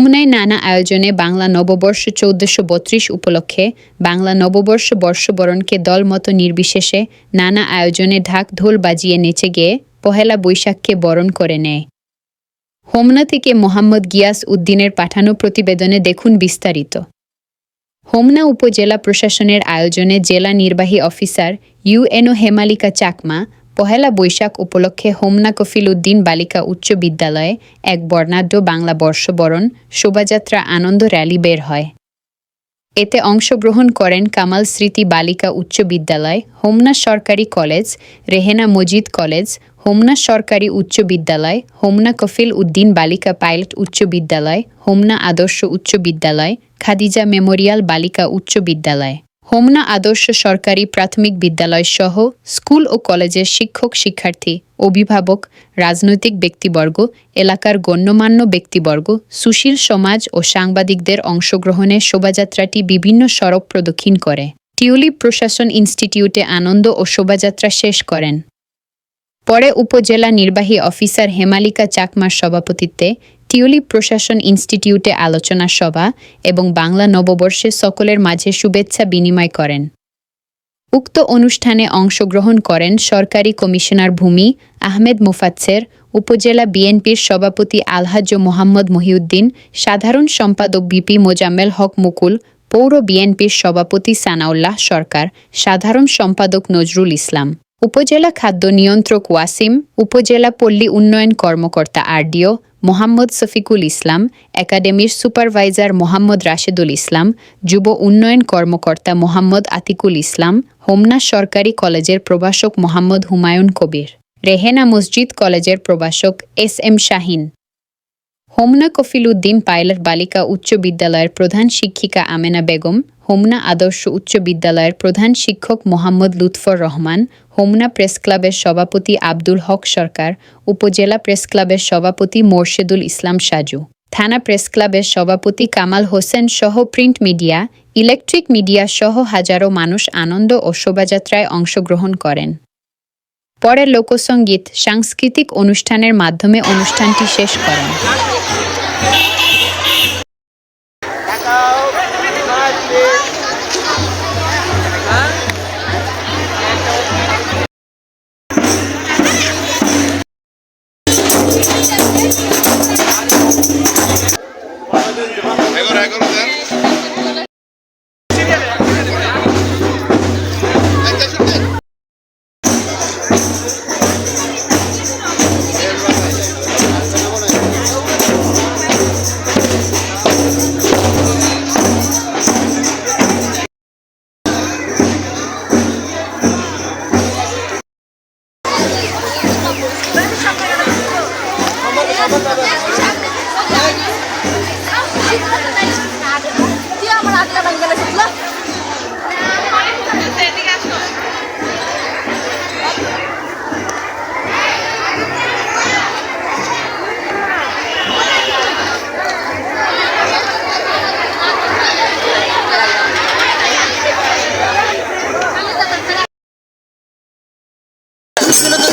যমুনায় নানা আয়োজনে বাংলা নববর্ষ চৌদ্দশো বত্রিশ উপলক্ষে বাংলা নববর্ষ বর্ষবরণকে দলমত নির্বিশেষে নানা আয়োজনে ঢাক ঢোল বাজিয়ে নেচে গিয়ে পহেলা বৈশাখকে বরণ করে নেয়। হোমনা থেকে মোহাম্মদ গিয়াস উদ্দিনের পাঠানো প্রতিবেদনে দেখুন বিস্তারিত। হোমনা উপজেলা প্রশাসনের আয়োজনে জেলা নির্বাহী অফিসার ইউএনও হেমালিকা চাকমা পহেলা বৈশাখ উপলক্ষে হোমনা কফিল উদ্দিন বালিকা উচ্চ বিদ্যালয়ে এক বর্ণাঢ্য বাংলা বর্ষবরণ শোভাযাত্রা আনন্দ র্যালি বের হয়। এতে অংশগ্রহণ করেন কামাল স্মৃতি বালিকা উচ্চ বিদ্যালয়, হোমনা সরকারি কলেজ, রেহেনা মজিদ কলেজ, হোমনা সরকারি উচ্চ বিদ্যালয়, হোমনা কফিল উদ্দিন বালিকা পাইলট উচ্চ বিদ্যালয়, হোমনা আদর্শ উচ্চ বিদ্যালয়, খাদিজা মেমোরিয়াল বালিকা উচ্চ বিদ্যালয়। হোমনা আদর্শ সরকারি প্রাথমিক বিদ্যালয় সহ স্কুল ও কলেজের শিক্ষক শিক্ষার্থী, অভিভাবক, রাজনৈতিক ব্যক্তিবর্গ, এলাকার গণ্যমান্য ব্যক্তিবর্গ, সুশীল সমাজ ও সাংবাদিকদের অংশগ্রহণে শোভাযাত্রাটি বিভিন্ন সড়ক প্রদক্ষিণ করে। টিউলিপ প্রশাসন ইনস্টিটিউটে আনন্দ ও শোভাযাত্রা শেষ করেন। পরে উপজেলা নির্বাহী অফিসার হেমালিকা চাকমার সভাপতিত্বে টিউলিপ প্রশাসন ইনস্টিটিউটে আলোচনা সভা এবং বাংলা নববর্ষে সকলের মাঝে শুভেচ্ছা বিনিময় করেন। উক্ত অনুষ্ঠানে অংশগ্রহণ করেন সরকারি কমিশনার ভূমি আহমেদ মুফাচ্ছের উপজেলা বিএনপির সভাপতি আলহাজ্জ মোহাম্মদ মহিউদ্দিন, সাধারণ সম্পাদক বিপি মোজাম্মেল হক মুকুল, পৌর বিএনপির সভাপতি সানাউল্লাহ সরকার, সাধারণ সম্পাদক নজরুল ইসলাম। উপজেলা খাদ্য নিয়ন্ত্রক ওয়াসিম, উপজেলা পল্লী উন্নয়ন কর্মকর্তা আরডিও মোহাম্মদ শফিকুল ইসলাম, একাডেমির সুপারভাইজার মোহাম্মদ রাশেদুল ইসলাম, যুব উন্নয়ন কর্মকর্তা মোহাম্মদ আতিকুল ইসলাম, হোমনা সরকারি কলেজের প্রভাষক মোহাম্মদ হুমায়ুন কবির, রেহেনা মসজিদ কলেজের প্রভাষক S M Shahin. Homna Kafil Uddin pilot বালিকা উচ্চ বিদ্যালয়ের প্রধান শিক্ষিকা আমেনা বেগম, হোমনা আদর্শ উচ্চ বিদ্যালয়ের প্রধান শিক্ষক মোহাম্মদ লুৎফর রহমান, হোমনা প্রেস ক্লাবের সভাপতি আব্দুল হক সরকার, উপজেলা প্রেস ক্লাবের সভাপতি মোর্শেদুল ইসলাম সাজু, থানা প্রেস ক্লাবের সভাপতি কামাল হোসেন সহ প্রিন্ট মিডিয়া, ইলেকট্রিক মিডিয়া সহ হাজারো মানুষ আনন্দ ও শোভাযাত্রায় অংশগ্রহণ করেন। পরে লোকসঙ্গীত সাংস্কৃতিক অনুষ্ঠানের মাধ্যমে অনুষ্ঠানটি শেষ করেন। আমার হাতটা ভাঙ গেলে শুনলো বিনোদন